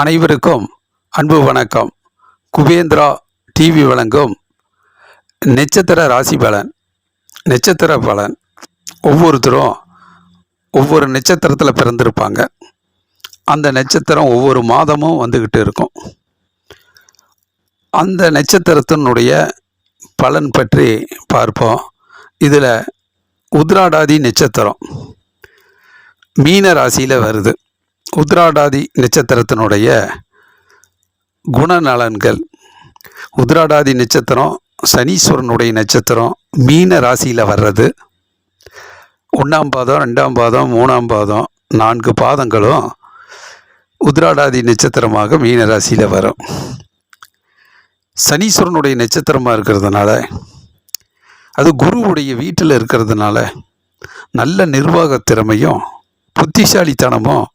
அனைவருக்கும் அன்பு வணக்கம். குபேந்திரா டிவி வழங்கும் நட்சத்திர ராசி பலன். நட்சத்திர பலன். ஒவ்வொருத்தரும் ஒவ்வொரு நட்சத்திரத்தில் பிறந்திருப்பாங்க. அந்த நட்சத்திரம் ஒவ்வொரு மாதமும் வந்துக்கிட்டு இருக்கும். அந்த நட்சத்திரத்தினுடைய பலன் பற்றி பார்ப்போம். இதில் உத்ராடாதி நட்சத்திரம் மீன ராசியில் வருது. உத்ராடாதி நட்சத்திரத்தினுடைய குணநலன்கள். உத்ராடாதி நட்சத்திரம் சனீஸ்வரனுடைய நட்சத்திரம் மீன ராசியில் வர்றது. ஒன்றாம் பாதம் ரெண்டாம் பாதம் மூணாம் பாதம் நான்கு பாதங்களும் உத்ராடாதி நட்சத்திரமாக மீன ராசியில் வரும். சனீஸ்வரனுடைய நட்சத்திரமாக இருக்கிறதுனால அது குருவுடைய வீட்டில் இருக்கிறதுனால நல்ல நிர்வாக திறமையும் புத்திசாலித்தனமும்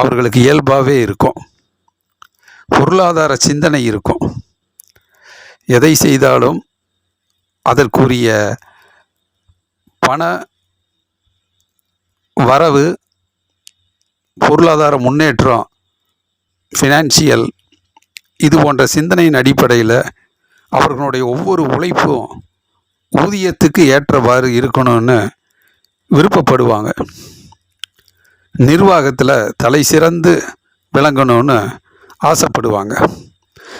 அவர்களுக்கு இயல்பாகவே இருக்கும். பொருளாதார சிந்தனை இருக்கும். எதை செய்தாலும் அதற்குரிய பண வரவு பொருளாதார முன்னேற்றம் ஃபினான்சியல் இது போன்ற சிந்தனையின் அடிப்படையில் அவர்களுடைய ஒவ்வொரு உழைப்பும் ஊதியத்துக்கு ஏற்றவாறு இருக்கணும்னு விருப்பப்படுவாங்க. நிர்வாகத்தில் தலை சிறந்து விளங்கணும்னு ஆசைப்படுவாங்க.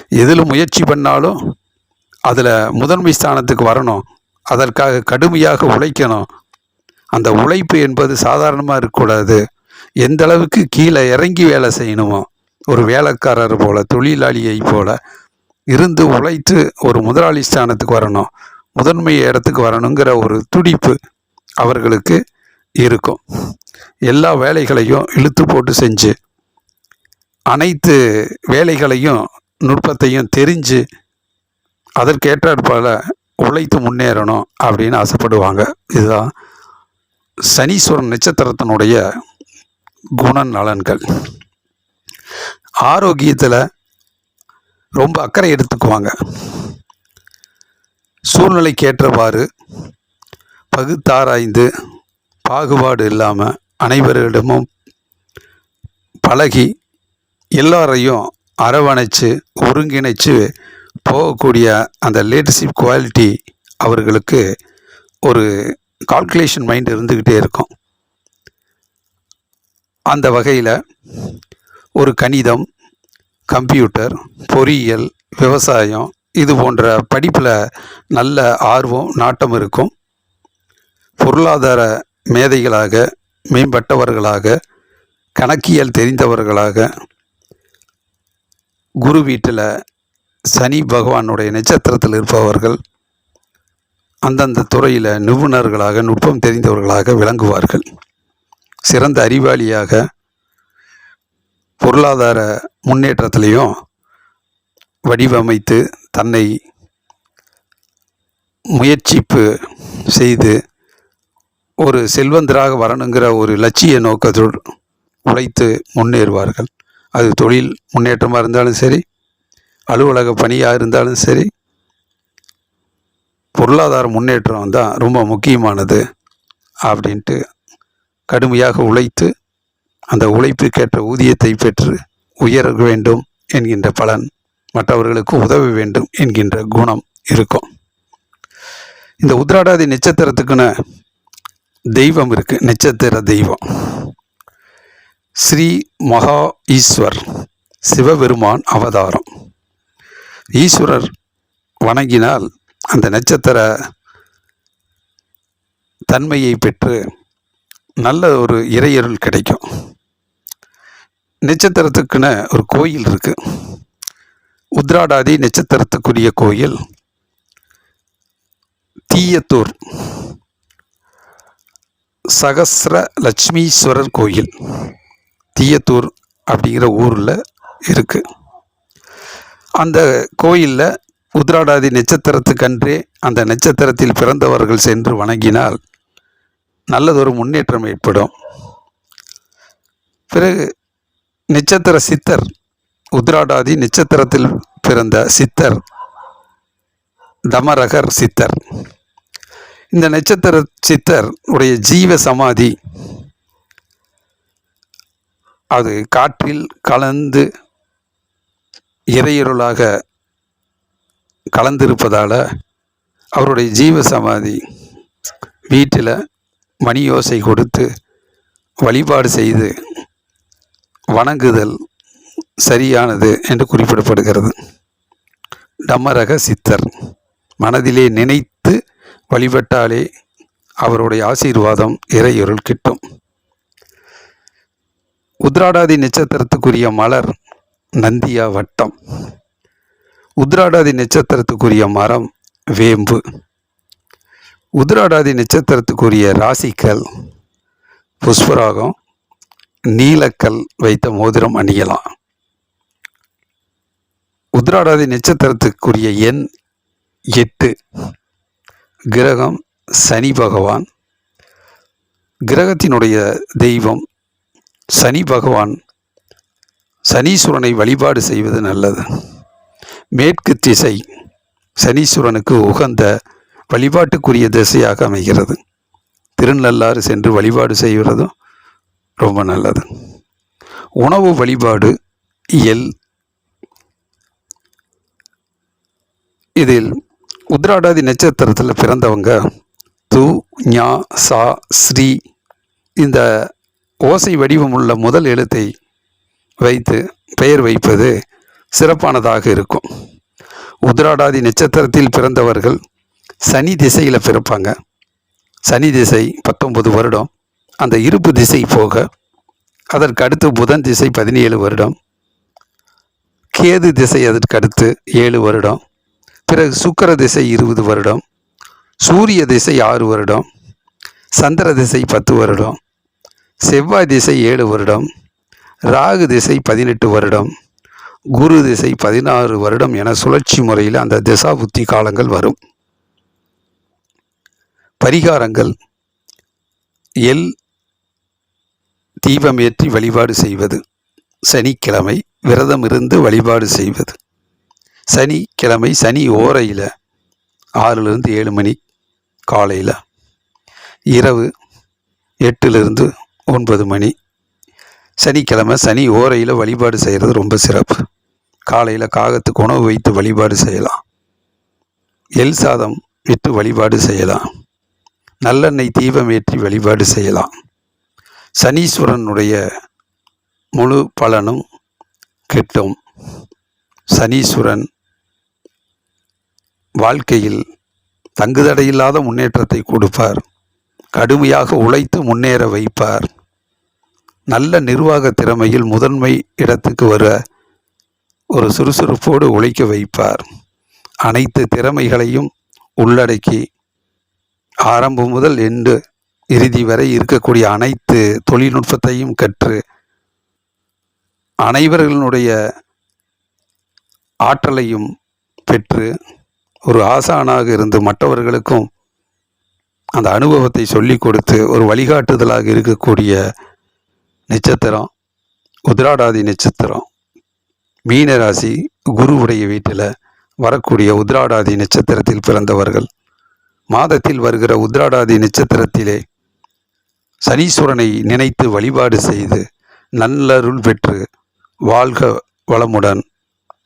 எதில் முயற்சி பண்ணாலும் அதில் முதன்மை ஸ்தானத்துக்கு வரணும். அதற்காக கடுமையாக உழைக்கணும். அந்த உழைப்பு என்பது சாதாரணமாக இருக்கக்கூடாது. எந்த அளவுக்கு கீழே இறங்கி வேலை செய்யணுமோ ஒரு வேலைக்காரர் போல் தொழிலாளியை போல் இருந்து உழைத்து ஒரு முதலாளி ஸ்தானத்துக்கு வரணும். முதன்மை இடத்துக்கு வரணுங்கிற ஒரு துடிப்பு அவர்களுக்கு இருக்கும். எல்லா வேலைகளையும் இழுத்து போட்டு செஞ்சு அனைத்து வேலைகளையும் நுட்பத்தையும் தெரிஞ்சு அதற்கேற்றாற்போல உழைத்து முன்னேறணும் அப்படின்னு ஆசைப்படுவாங்க. இதுதான் சனீஸ்வரன் நட்சத்திரத்தினுடைய குண நலன்கள். ஆரோக்கியத்தில் ரொம்ப அக்கறை எடுத்துக்குவாங்க. சூழ்நிலைக்கேற்றவாறு பகுத்தாராய்ந்து பாகுபாடு இல்லாமல் அனைவரிடமும் பழகி எல்லாரையும் அரவணைச்சு ஒருங்கிணைச்சு போகக்கூடிய அந்த லீடர்ஷிப் குவாலிட்டி அவர்களுக்கு ஒரு கால்குலேஷன் மைண்ட் இருந்துக்கிட்டே இருக்கும். அந்த வகையில் ஒரு கணிதம் கம்ப்யூட்டர் பொறியியல் விவசாயம் இது போன்ற படிப்பில் நல்ல ஆர்வம் நாட்டம் இருக்கும். பொருளாதார மேதைகளாக மேம்பட்டவர்களாக கணக்கியல் தெரிந்தவர்களாக குரு வீட்டில் சனி பகவானுடைய நட்சத்திரத்தில் இருப்பவர்கள் அந்தந்த துறையில் நிபுணர்களாக நுட்பம் தெரிந்தவர்களாக விளங்குவார்கள். சிறந்த அறிவாளியாக பொருளாதார முன்னேற்றத்திலையும் வடிவமைத்து தன்னை முயற்சிப்பு செய்து ஒரு செல்வந்தராக வரணுங்கிற ஒரு லட்சிய நோக்கத்தோடு உழைத்து முன்னேறுவார்கள். அது தொழில் முன்னேற்றமாக இருந்தாலும் சரி அலுவலக பணியாக இருந்தாலும் சரி பொருளாதார முன்னேற்றம் தான் ரொம்ப முக்கியமானது அப்படின்ட்டு கடுமையாக உழைத்து அந்த உழைப்புக்கேற்ற ஊதியத்தை பெற்று உயர வேண்டும் என்கின்ற பலன் மற்றவர்களுக்கு உதவ வேண்டும் என்கின்ற குணம் இருக்கும். இந்த உத்ராடாதி நட்சத்திரத்துக்குன்னு தெய்வம் இருக்கு நட்சத்திர தெய்வம். ஸ்ரீ மகா ஈஸ்வர் சிவபெருமான் அவதாரம். ஈஸ்வரர் வணங்கினால் அந்த நட்சத்திர தன்மையை பெற்று நல்ல ஒரு இறையருள் கிடைக்கும். நட்சத்திரத்துக்குன்னு ஒரு கோயில் இருக்கு. உத்ராடாதி நட்சத்திரத்துக்குரிய கோயில் தீயத்தூர். சகசிர லட்சுமீஸ்வரர் கோயில் தீயத்தூர் அப்படிங்கிற ஊரில் இருக்குது அந்த கோயிலில் உத்ராடாதி நட்சத்திரத்துக்கன்றே அந்த நட்சத்திரத்தில் பிறந்தவர்கள் சென்று வணங்கினால் நல்லதொரு முன்னேற்றம் ஏற்படும். பிறகு நட்சத்திர சித்தர் உத்ராடாதி நட்சத்திரத்தில் பிறந்த சித்தர் தமரகர் சித்தர் இந்த நட்சத்திர சித்தர் உடைய ஜீவ சமாதி. அது காற்றில் கலந்து இறையருளாக கலந்திருப்பதால் அவருடைய ஜீவ சமாதி வீட்டில் மணி யோசை கொடுத்து வழிபாடு செய்து வணங்குதல் சரியானது என்று குறிப்பிடப்படுகிறது. டம்மரக சித்தர் மனதிலே நினைத்து வழிபட்டாலே அவருடைய ஆசீர்வாதம் இறையொருள் கிட்டும். உத்ராடாதி நட்சத்திரத்துக்குரிய மலர் நந்தியா வட்டம். உத்ராடாதி நட்சத்திரத்துக்குரிய மரம் வேம்பு. உத்ராடாதி நட்சத்திரத்துக்குரிய ராசிக்கல் புஷ்பராகம் நீலக்கல் வைத்த மோதிரம் அணியலாம். உத்ராடாதி நட்சத்திரத்துக்குரிய எண் எட்டு. கிரகம் சனி பகவான். கிரகத்தினுடைய தெய்வம் சனி பகவான். சனீஸ்வரனை வழிபாடு செய்வது நல்லது. மேற்கு திசை சனீஸ்வரனுக்கு உகந்த வழிபாட்டுக்குரிய திசையாக அமைகிறது. திருநள்ளாறு சென்று வழிபாடு செய்வதும் ரொம்ப நல்லது. உணவு வழிபாடு எல் இதில் உத்ராடாதி நட்சத்திரத்தில் பிறந்தவங்க து ஞா சா ஸ்ரீ இந்த ஓசை வடிவமுள்ள முதல் எழுத்தை வைத்து பெயர் வைப்பது சிறப்பானதாக இருக்கும். உத்ராடாதி நட்சத்திரத்தில் பிறந்தவர்கள் சனி திசையில் பிறப்பாங்க. சனி திசை பத்தொன்பது வருடம். அந்த இருப்பு திசை போக அதற்கு அடுத்து புதன் திசை பதினேழு வருடம். கேது திசை அதற்கு அடுத்து ஏழு வருடம். பிறகு சுக்கிர திசை இருபது வருடம் சூரிய திசை ஆறு வருடம் சந்திர திசை பத்து வருடம் செவ்வாய் திசை ஏழு வருடம் ராகு திசை பதினெட்டு வருடம் குரு திசை பதினாறு வருடம் என சுழற்சி முறையில் அந்த திசா புத்தி காலங்கள் வரும். பரிகாரங்கள். எல் தீபமேற்றி வழிபாடு செய்வது. சனிக்கிழமை விரதம் இருந்து வழிபாடு செய்வது. சனிக்கிழமை சனி ஓரையில் ஆறுலேருந்து ஏழு மணி காலையில். இரவு எட்டுலேருந்து ஒன்பது மணி. சனிக்கிழமை சனி ஓரையில் வழிபாடு செய்கிறது ரொம்ப சிறப்பு. காலையில் காகத்துக்கு உணவு வைத்து வழிபாடு செய்யலாம். எல் சாதம் விட்டு வழிபாடு செய்யலாம். நல்லெண்ணெய் தீபம் ஏற்றி வழிபாடு செய்யலாம். சனீஸ்வரனுடைய முழு பலனும் கிட்டும். சனீஸ்வரன் வாழ்க்கையில் தங்குதடையில்லாத முன்னேற்றத்தை கொடுப்பார். கடுமையாக உழைத்து முன்னேற வைப்பார். நல்ல நிர்வாக திறமையில் முதன்மை இடத்துக்கு வர ஒரு சுறுசுறுப்போடு உழைக்க வைப்பார். அனைத்து திறமைகளையும் உள்ளடக்கி ஆரம்பம் முதல் எண்டு இறுதி வரை இருக்கக்கூடிய அனைத்து தொழில்நுட்பத்தையும் கற்று அனைவர்களுடைய ஆற்றலையும் பெற்று ஒரு ஆசானாக இருந்து மற்றவர்களுக்கும் அந்த அனுபவத்தை சொல்லி கொடுத்து ஒரு வழிகாட்டுதலாக இருக்கக்கூடிய நட்சத்திரம் உத்ராடாதி நட்சத்திரம். மீனராசி குருவுடைய வீட்டில் வரக்கூடிய உத்ராடாதி நட்சத்திரத்தில் பிறந்தவர்கள். மாதத்தில் வருகிற உத்ராடாதி நட்சத்திரத்திலே சனீஸ்வரனை நினைத்து வழிபாடு செய்து நல்லருள் பெற்று வாழ்க வளமுடன்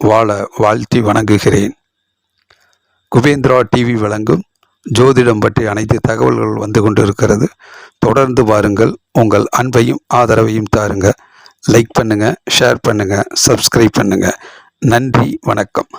வாழ வாழ்த்தி வணங்குகிறேன். குபேந்திரா டிவி வழங்கும் ஜோதிடம் பற்றி அனைத்து தகவல்கள் வந்து கொண்டிருக்கிறது. தொடர்ந்து பாருங்கள். உங்கள் அன்பையும் ஆதரவையும் தாருங்க. லைக் பண்ணுங்கள் ஷேர் பண்ணுங்கள் சப்ஸ்கிரைப் பண்ணுங்கள் நன்றி வணக்கம்.